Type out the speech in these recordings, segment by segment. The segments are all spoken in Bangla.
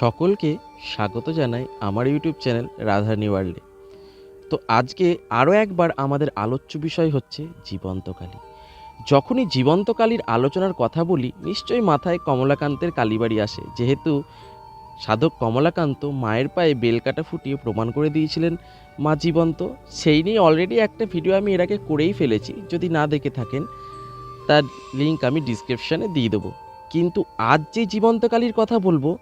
সকলকে স্বাগত জানাই আমার ইউটিউব চ্যানেল রাধারানী ওয়ার্ল্ডে। তো আজকে আরও একবার আমাদের আলোচ্য বিষয় হচ্ছে জীবন্তকালী। যখনই জীবন্তকালীর আলোচনার কথা বলি, নিশ্চয়ই মাথায় কমলাকান্তের কালীবাড়ি আসে। যেহেতু সাধক কমলাকান্ত মায়ের পায়ে বেলকাটা ফুটিয়ে প্রমাণ করে দিয়েছিলেন মা জীবন্ত, সেই নিয়ে অলরেডি একটা ভিডিও আমি এর আগে করেই ফেলেছি। যদি না দেখে থাকেন, তার লিঙ্ক আমি ডিসক্রিপশানে দিয়ে দেবো। কিন্তু আজ যে জীবন্তকালীর কথা বলব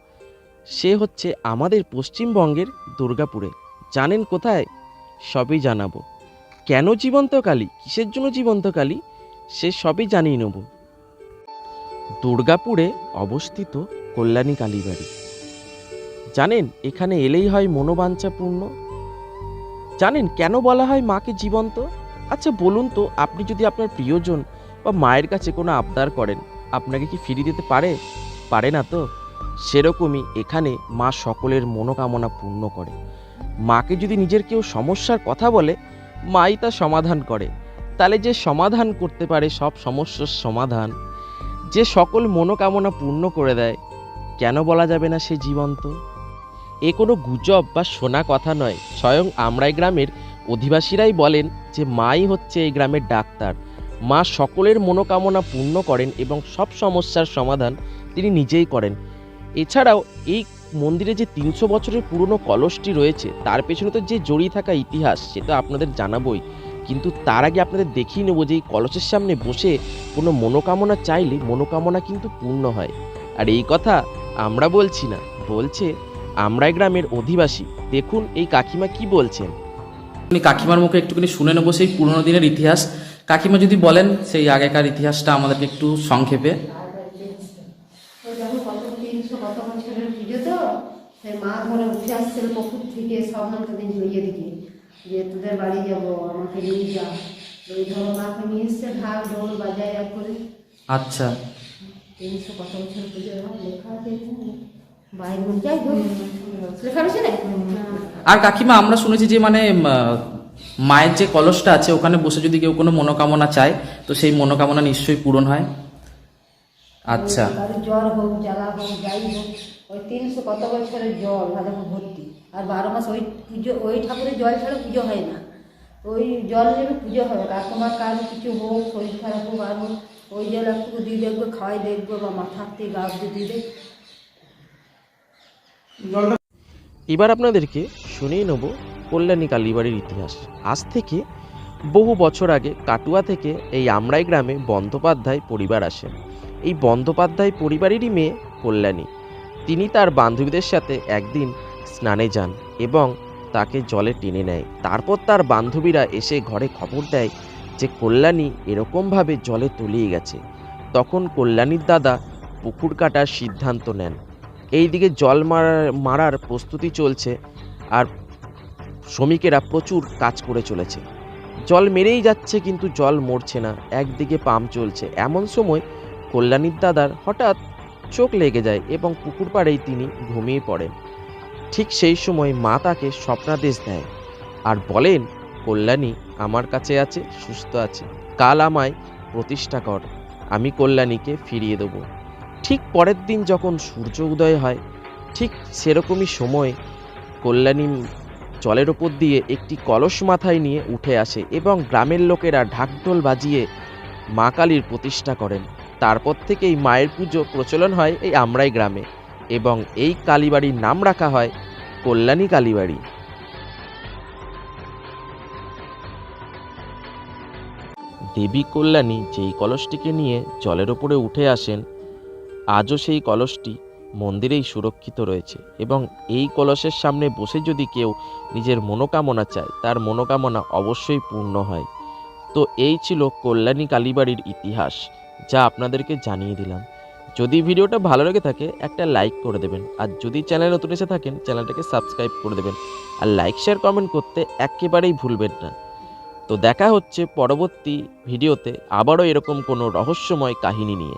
সে হচ্ছে আমাদের পশ্চিমবঙ্গের দুর্গাপুরে। জানেন কোথায়? সবই জানাব। কেন জীবন্তকালী কিসের জন্য জীবন্তকালী সে সবই জানিয়ে নেব। দুর্গাপুরে অবস্থিত কল্যাণী কালীবাড়ি জানেন, এখানে এলেই হয় মনোবাঞ্ছাপূর্ণ। জানেন, কেন বলা হয় মাকে জীবন্ত? আচ্ছা বলুন তো, আপনি যদি আপনার প্রিয়জন বা মায়ের কাছে কোনো আবদার করেন, আপনাকে কি ফিরিয়ে দিতে পারে? পারে না তো? সেরকমই এখানে মা সকলের মনোকামনা পূর্ণ করে। মাকে যদি নিজের কেউ সমস্যার কথা বলে, মাই তা সমাধান করে। তাহলে যে সমাধান করতে পারে সব সমস্যার সমাধান, যে সকল মনোকামনা পূর্ণ করে দেয়, কেন বলা যাবে না সে জীবন্ত? এ কোনো গুজব বা শোনা কথা নয়। স্বয়ং আমরাই গ্রামের অধিবাসীরাই বলেন যে মাই হচ্ছে এই গ্রামের ডাক্তার। মা সকলের মনোকামনা পূর্ণ করেন এবং সব সমস্যার সমাধান তিনি নিজেই করেন। এছাড়াও এই মন্দিরে যে তিনশো বছরের পুরনো কলসটি রয়েছে, তার পেছনে তো যে জড়িয়ে থাকা ইতিহাস, সেটা আপনাদের জানাবই। কিন্তু তার আগে আপনাদের দেখিয়ে নেব যে এই কলসের সামনে বসে কোনো মনোকামনা চাইলে মনোকামনা কিন্তু পূর্ণ হয়। আর এই কথা আমরা বলছি না, বলছে আমরাই গ্রামের অধিবাসী। দেখুন এই কাকিমা কি বলছেন। আমি কাকিমার মুখে একটুখানি শুনে নেব সেই পুরোনো দিনের ইতিহাস। কাকিমা যদি বলেন সেই আগেকার ইতিহাসটা আমাদেরকে একটু সংক্ষেপে ওই দেখো কত তিনশো কত বছরের পুজো তো সেই মা ধরে উঠে আসছিল পুকুর থেকে সব দিন জড়িয়ে দিকে। যে তোদের বাড়ি যাব আমাকে নিয়ে যা। ওই ধরো মাকে নিয়ে এসছে ঢাক ঢোল বাজায় এক করে। আচ্ছা। তিনশো কত বছর পুজো লেখা আছে বাইরে যাই লেখা রয়েছে না? আর কাকিমা আমরা শুনেছি যে মানে মায়ের যে কলসটা আছে ওখানে বসে যদি কেউ কোনো মনোকামনা চায় তো সেই মনোকামনা নিশ্চয়ই পূরণ হয়। আচ্ছা। জ্বর হোক জ্বালা হোক যাই হোক ওই তিনশো কত বছরের জল ভালো ভর্তি। আর বারো মাস ওই পুজো ওই ঠাকুরের জল ছাড়া পুজো হয় না। ওই জল নেবে পুজো হবে আর তোমার কারও কিছু হোক শরীর খারাপ হোক আর ওই জল একটু দিয়ে দেখব খাওয়াই দেখব বা মাথার থেকে গা অব্দি দিয়ে দেবে। এবার আপনাদেরকে শুনিয়ে নেব কল্যাণী কালীবাড়ির ইতিহাস। আজ থেকে বহু বছর আগে কাটুয়া থেকে এই আমরাই গ্রামে বন্দ্যোপাধ্যায় পরিবার আসেন। এই বন্দ্যোপাধ্যায় পরিবারেরই মেয়ে কল্যাণী। তিনি তার বান্ধবীদের সাথে একদিন স্নানে যান এবং তাকে জলে টেনে নেয়। তারপর তার বান্ধবীরা এসে ঘরে খবর দেয় যে কল্যাণী এরকমভাবে জলে তলিয়ে গেছে। তখন কল্যাণীর দাদা পুকুর কাটার সিদ্ধান্ত নেন। এইদিকে জল মারার মারার প্রস্তুতি চলছে আর শ্রমিকেরা প্রচুর কাজ করে চলেছে। জল মেরেই যাচ্ছে কিন্তু জল মরছে না, একদিকে পাম্প চলছে। এমন সময় কল্যাণীর দাদার হঠাৎ চোখ লেগে যায় এবং পুকুর পাড়েই তিনি ঘুমিয়ে পড়েন। ঠিক সেই সময় মা তাকে স্বপ্নাদেশ দেয় আর বলেন, কল্যাণী আমার কাছে আছে, সুস্থ আছে। কাল আমায় প্রতিষ্ঠা কর। আমি কল্যাণীকে ফিরিয়ে দেবো। ঠিক পরের দিন যখন সূর্য উদয় হয়, ঠিক সেরকমই সময় কল্যাণী জলের ওপর দিয়ে একটি কলস মাথায় নিয়ে উঠে আসে এবং গ্রামের লোকেরা ঢাকঢোল বাজিয়ে মা কালীর প্রতিষ্ঠা করেন। তারপর থেকেই মায়ের পুজো প্রচলন হয় এই আমরাই গ্রামে এবং এই কালীবাড়ির নাম রাখা হয় কল্যাণী কালীবাড়ি। দেবী কল্যাণী যেই কলসটিকে নিয়ে জলের ওপরে উঠে আসেন, আজও সেই কলসটি মন্দিরেই সুরক্ষিত রয়েছে এবং এই কলসের সামনে বসে যদি কেউ নিজের মনোকামনা চায়, তার মনোকামনা অবশ্যই পূর্ণ হয়। তো এই ছিল কল্যাণী কালীবাড়ির ইতিহাস। যা আপনাদেরকে জানিয়ে দিলাম। যদি ভিডিওটা ভালো লেগে থাকে, একটা লাইক করে দেবেন। আর যদি চ্যানেল নতুন এসে থাকেন, চ্যানেলটাকে সাবস্ক্রাইব করে দেবেন। আর লাইক, শেয়ার, কমেন্ট করতে একেবারেই ভুলবেন না। তো দেখা হচ্ছে পরবর্তী ভিডিওতে আবারও এরকম কোনো রহস্যময় কাহিনী নিয়ে।